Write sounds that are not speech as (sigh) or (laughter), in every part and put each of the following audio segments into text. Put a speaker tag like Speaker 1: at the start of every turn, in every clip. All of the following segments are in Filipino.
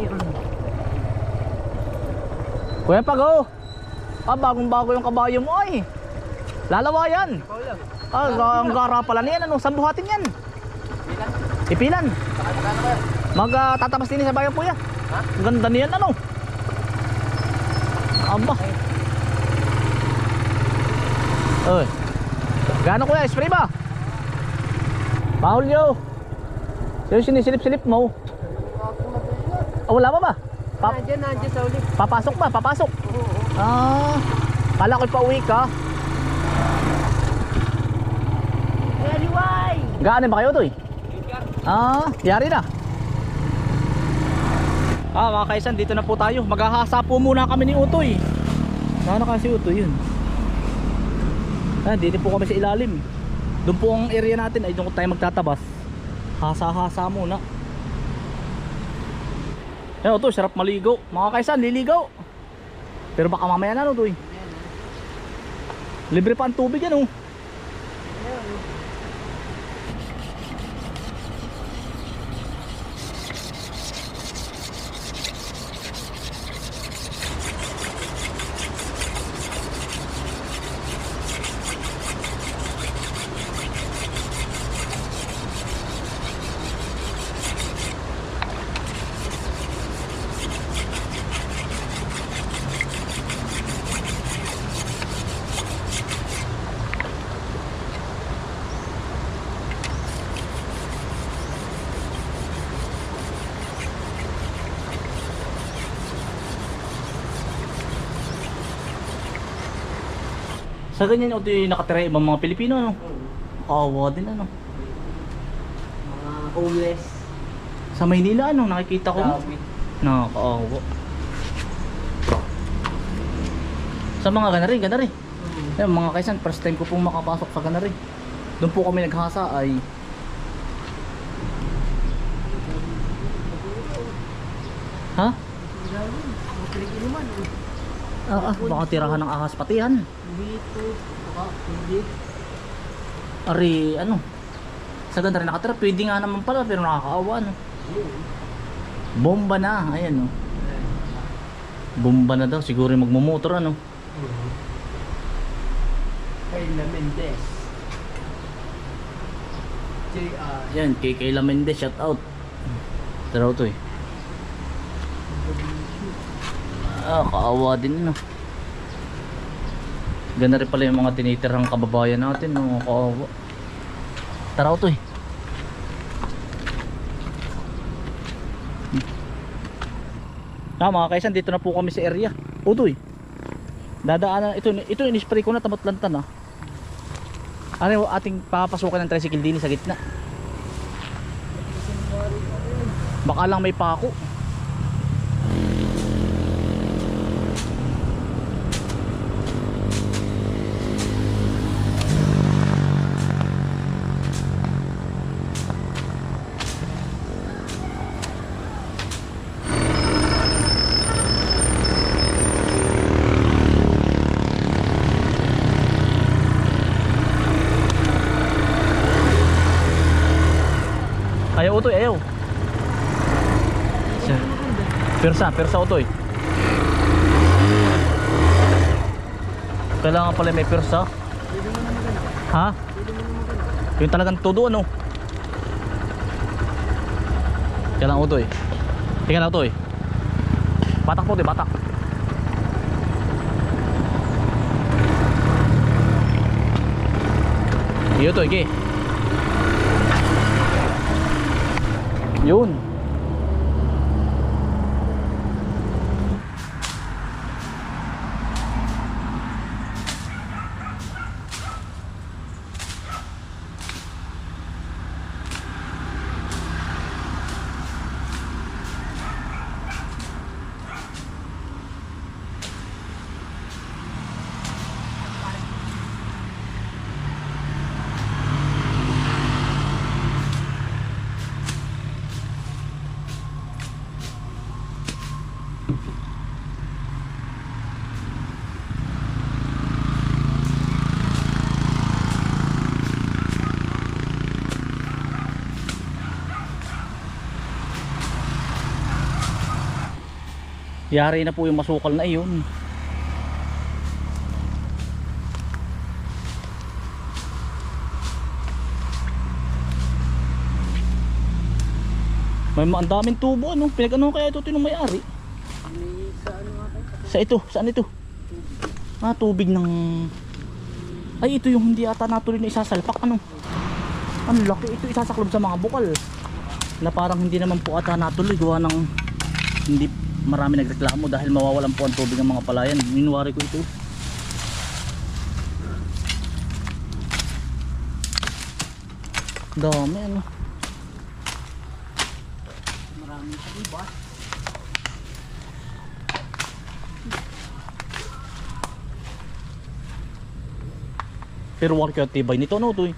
Speaker 1: Mayroon.
Speaker 2: Kuya Pago. Ah, bagong bago yung kabayo mo ay. Lalawa yan. Ah, ga- ang gara pala niyan. Ano, saan buhatin yan? Ipilan. Mag uh, tatabas din sa bayan kuya. Ang ganda niyan ano. Aba. Oy. Gaano kuya? Spray ba? Paulio. Sino sinisilip-silip mo? Ah, wala pa ba? Pa-
Speaker 1: Nandiyan, nandiyan sa uli.
Speaker 2: Papasok ba? Papasok? Ah, kala ko'y pauwi ka.
Speaker 1: Anyway!
Speaker 2: Gaano ba kayo to eh? Ah, yari na. Ah, mga kaisan, dito na po tayo. Maghahasa po muna kami ni Utoy. Saan na kasi Utoy yun? Ah, dito po kami sa ilalim. Doon po ang area natin ay doon tayo magtatabas. Hasa-hasa muna. Yan Utoy, sarap maligo. Mga kaisan, liligaw. Pero baka mamaya na Utoy. Libre pa ang tubig yan oh. Sa ganyan yung nakatira ibang mga Pilipino ano. Kawawa din ano.
Speaker 1: Mga homeless.
Speaker 2: Sa Maynila ano nakikita ko.
Speaker 1: Grabe.
Speaker 2: Nakakaawa. Sa mga ganari, ganari. Eh, mga kaisan, first time ko pong makapasok sa ganari. Doon po kami naghasa ay Ha? Ah, ah, baka tirahan ng ahas patihan.
Speaker 1: Dito. Baka, hindi.
Speaker 2: Ari, ano? Sa ganda rin nakatira, pwede nga naman pala pero nakakaawa no. Bomba na, ayan no. Bomba na daw, siguro yung magmumotor ano.
Speaker 1: Kayla Mendez. JR.
Speaker 2: Yan, kay Kayla Mendez, shout out. Tara to eh. Ah, kaawa din no. Ganda rin pala yung mga tinitirang kababayan natin, no, kaawa. Tara to eh. Ah, mga kaisan, dito na po kami sa area. Utoy. Dadaanan, ito, ito in-spray ko na tamot lantan ah. Ano ating papasukan ng tricycle din sa gitna? Baka lang may pako. Ayaw utoy, ayaw. Siya. Persa, persa utoy. Kailangan pala may persa. Ha? Yung talagang todo ano? Kailangan utoy. Tingnan na utoy. Batak po, utoy, batak. Iyo to, okay. Yun.
Speaker 3: Yari na po yung masukal na iyon. May ma- ang daming tubo ano. Pinag ano kaya ito tinong may-ari?
Speaker 1: Sa
Speaker 3: ito, saan ito? Ah, tubig ng... Ay, ito yung hindi ata natuloy na isasalpak. Ano? Ang laki ito isasaklob sa mga bukal. Na parang hindi naman po ata natuloy. Gawa ng hindi marami nagreklamo dahil mawawalan po ang tubig ng mga palayan. Minuwari ko ito. Dami ano.
Speaker 1: Maraming sa iba.
Speaker 3: Pero wala kaya tibay nito no to eh.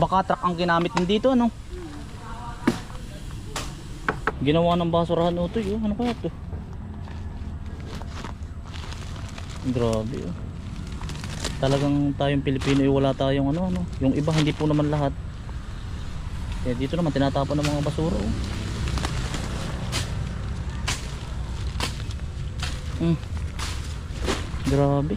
Speaker 3: Baka truck ang ginamit din dito ano. Ginawa ng basurahan no to eh. Ano kaya to? Grabe oh. Talagang tayong Pilipino eh, wala tayong ano ano. Yung iba hindi po naman lahat. Eh dito naman tinatapon ng mga basura oh. Hmm. Grabe.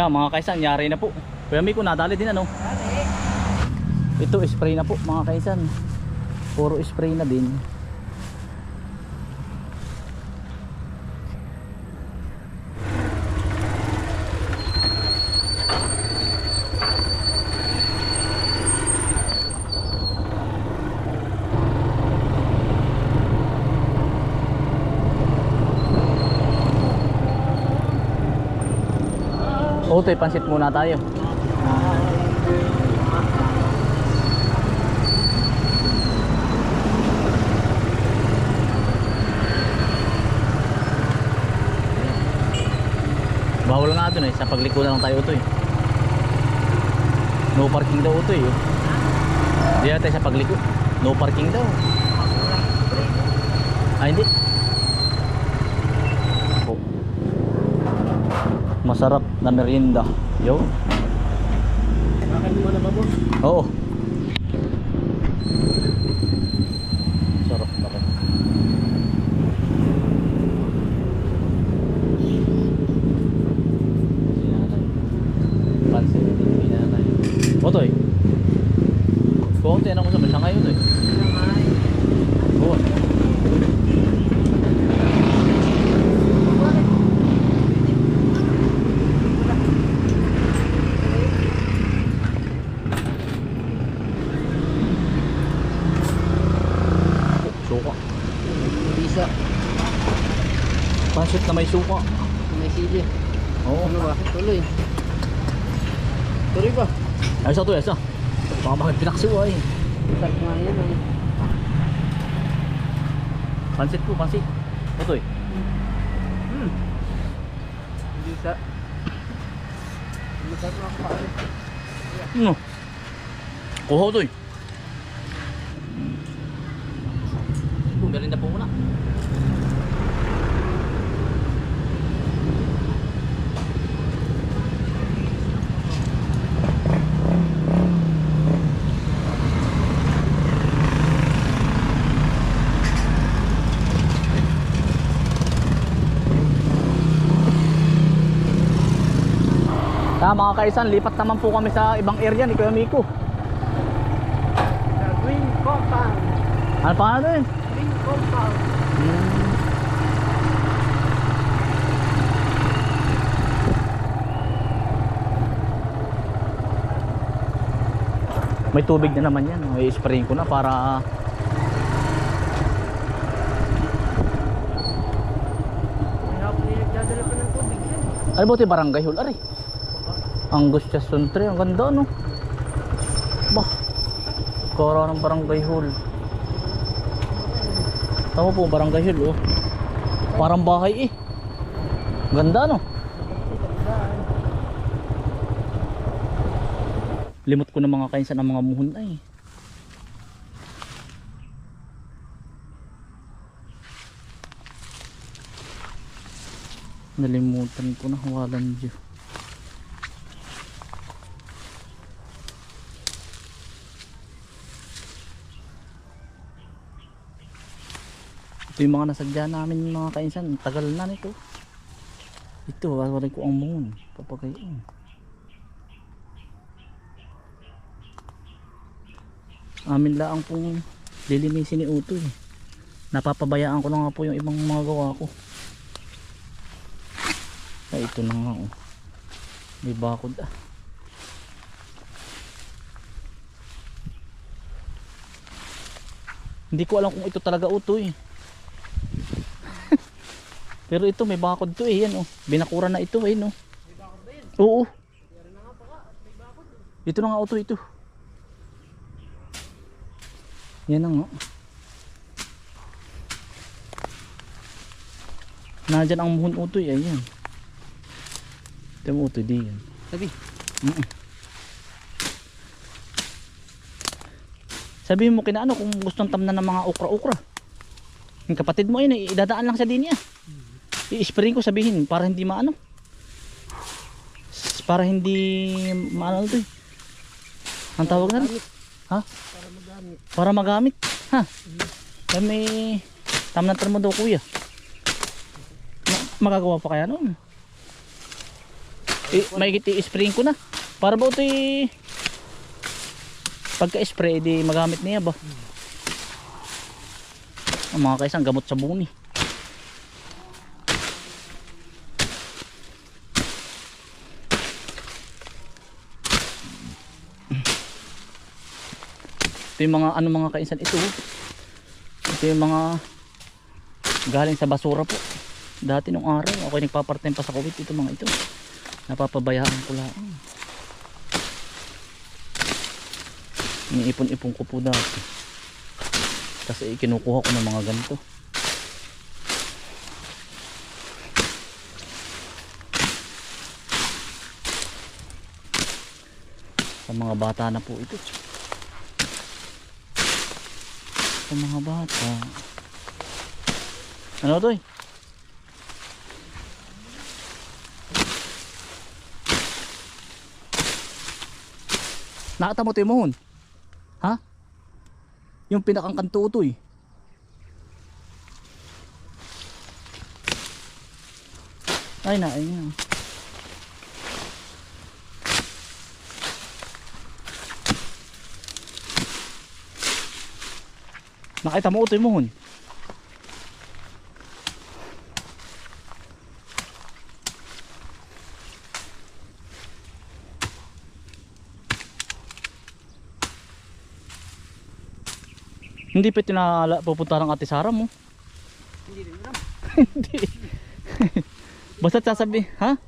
Speaker 3: Yeah, mga kaisan, yari na po. Kuya Miko, nadali din ano? Ito, spray na po mga kaisan.
Speaker 2: Puro spray na din. Otoy, pansit muna tayo. Bawal nga dun eh, sa pagliko na lang tayo eh. No parking daw ito eh. Hindi na tayo sa pagliko. No parking daw. Ah, hindi. Masarap na merienda. Yo.
Speaker 1: Bakit mo na ba boss?
Speaker 2: Oo. Sarap naman. Pansin din pinanay. Otoy. Kung tiyan ako sa mesa ngayon eh. Oo. Suka.
Speaker 1: Bisa.
Speaker 2: Pansit na may suka.
Speaker 1: May sili.
Speaker 2: Oo.
Speaker 1: Ano ba? Tuloy. Tuloy ba?
Speaker 2: Ay, isa to, isa. Baka bakit pinaksiw ay.
Speaker 1: Sarap nga yan. Ay.
Speaker 2: Pansit po, pansit. Ito eh.
Speaker 1: Hmm. Bisa. Masarap na ako kain.
Speaker 2: Ano? Kuha to eh. Meron na po muna. Ah, mga kaisan, lipat naman po kami sa ibang area ni Kuya Miko.
Speaker 1: The Green Compound.
Speaker 2: Ano pa ano eh?
Speaker 1: Green Compound.
Speaker 2: May tubig na naman yan. May sprayin ko na para
Speaker 1: Kaya yan.
Speaker 2: Ano ba ito yung barangay hall? Ari. Angustia Suntre. Ang ganda no? Bah. Kara ng barangay hall. Tama po barangay hall oh. Parang bahay eh. Ganda no? Limot ko ng mga kainsan ng mga muhon ay. Nalimutan ko na walang Diyo. Ito yung mga nasadya namin mga kainsan. Tagal na nito. Ito, wawalan ko ang muhon. Papagayon. Amin lang pong lilinisin ni Uto eh. Napapabayaan ko na nga po yung ibang mga gawa ko. Ay, ito na nga oh. May bakod ah. Hindi ko alam kung ito talaga utoy. Pero ito may bakod to eh. Yan oh. Binakura na ito eh no. Oo. Ito na nga utoy ito. Yan na nga. Nandyan ang muhon utoy. Ayan. Ito mo utoy di yan.
Speaker 1: Sabi.
Speaker 2: Mm-mm. Sabihin mo kina ano kung gustong tamnan ng mga okra-okra. Yung kapatid mo yun, eh, idadaan lang sa din niya. I-spray ko sabihin para hindi maano. Para hindi maano to eh. Ang tawag na rin. Ha?
Speaker 1: Para magamit.
Speaker 2: Para magamit. Ha? Kaya may tamnan mo daw kuya. Ma- magagawa pa kaya noon? Eh, may i-spray ko na. Para ba ito pagka-spray di magamit niya ba? Ang mga kaisang gamot sa buni. Ito yung mga ano mga kainsan ito. Ito yung mga galing sa basura po. Dati nung araw ako nagpa-part-time pa sa Kuwait ito mga ito. Napapabayaan ko lang. Iniipon-ipon ko po dati. Kasi kinukuha ko ng mga ganito. Sa mga bata na po ito. Sa mga bata. Ano to eh? Nakita mo ito yung mohon? Ha? Yung pinakang kanto ito eh. Ay na, ay na. Nakita mo ito yung mohon? Hindi pa tinala pupunta ng ate Sara mo.
Speaker 1: Hindi rin alam.
Speaker 2: Hindi. (laughs) Basta sasabi, ha?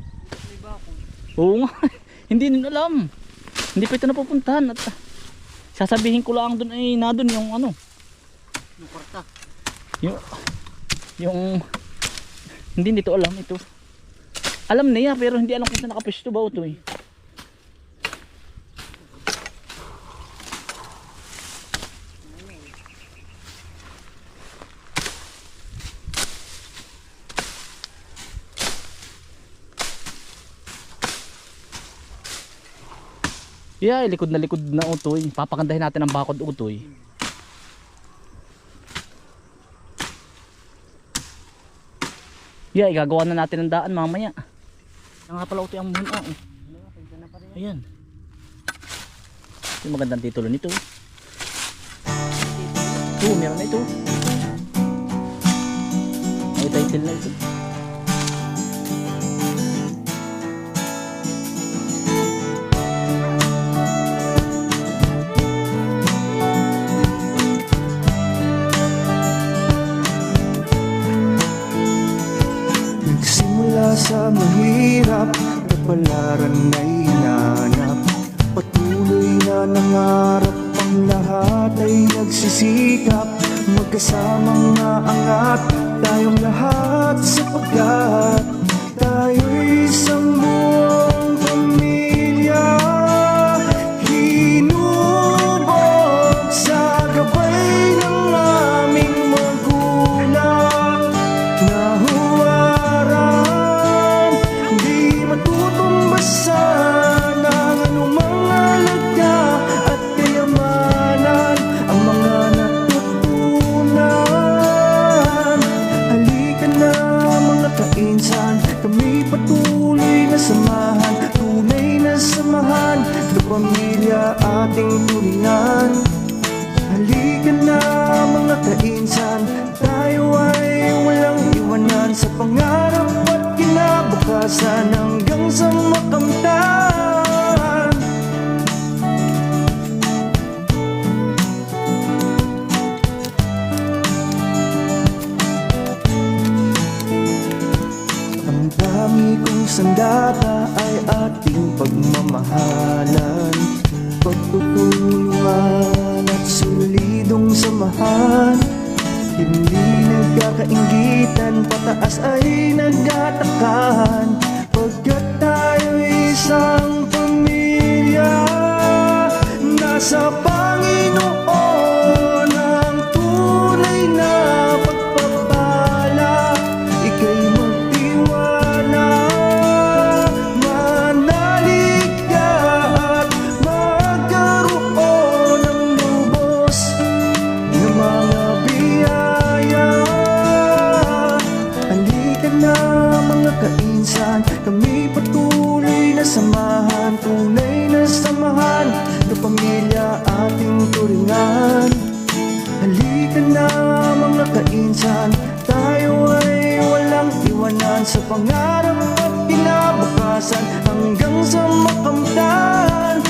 Speaker 2: Oo nga. (laughs) Hindi din alam. Hindi pa ito napupuntahan at ah, sasabihin ko lang doon ay na doon yung ano.
Speaker 1: Yung
Speaker 2: yung hindi nito alam ito. Alam niya pero hindi alam kung saan nakapesto ba ito eh. Yeah, likod na likod na utoy. Papakandahin natin ang bakod utoy. Yeah, igagawa na natin ang daan mamaya. Ang nga pala utoy ang muna. Oh. Ayan. Yung magandang titulo nito. Oo, meron na ito. May title na ito.
Speaker 3: Kong sandata ay ating pagmamahalan. Pagtutulungan at solidong samahan. Hindi nagkakaingitan, pataas ay nagtatakan Pagkat tayo isang pamilya Nasa Panginoon samahan Tunay na samahan Na pamilya ating turingan. Halika na mga kainsan Tayo ay walang iwanan Sa pangarap at kinabukasan Hanggang sa makamtan.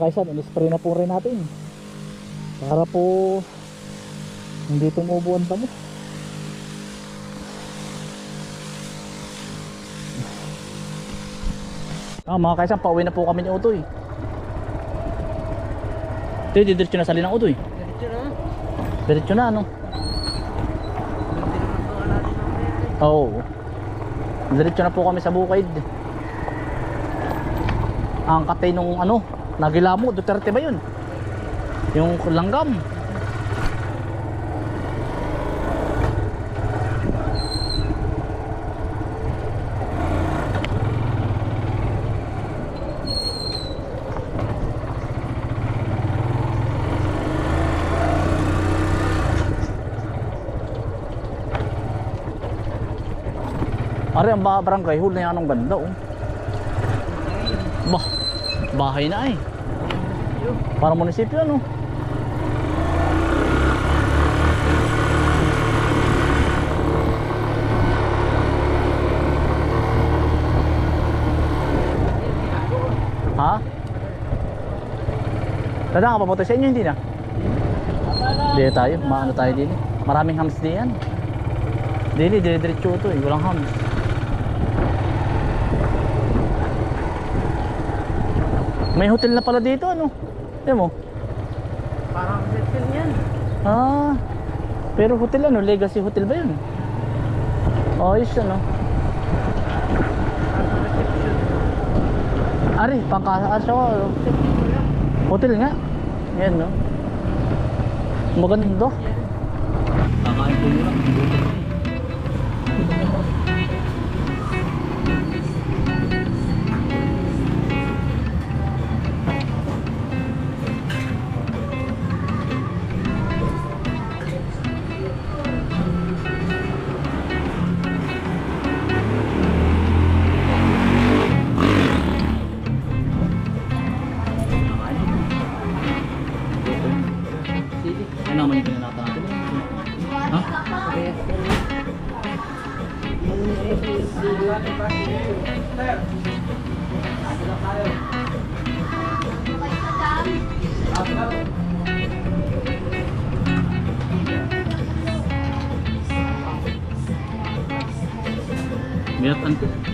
Speaker 2: Mga kaisan, in-spray na po rin natin. Para po hindi tumubo ang damo. Ah, mga kaisan, pauwi na po kami ni Utoy. Ito, didiretso na sali ng Utoy.
Speaker 1: Diretso na.
Speaker 2: Diretso na, ano? Oo. Diretso na po kami sa bukid. Ang katay nung ano, Nagilamo, Duterte ba yun? Yung langgam. Ari ang ba barangay hall na yan ang ganda oh. Bah, bahay na eh. Para munisipyo ano. Ha? Tanda ka papunta sa inyo hindi na? Hindi tayo, maano tayo din. Maraming hams din yan. Dili, dire-diretso ito eh, walang hams. May hotel na pala dito, ano? Tignan mo.
Speaker 1: Parang hotel yan.
Speaker 2: Ah, pero hotel ano? Legacy Hotel ba yun? Ayos ano? Ari, pangkasa ano? Hotel nga. Yan no. Maganda. Kakain ko muna. Yan naman yung pinanata natin. Ha? Binatan ko.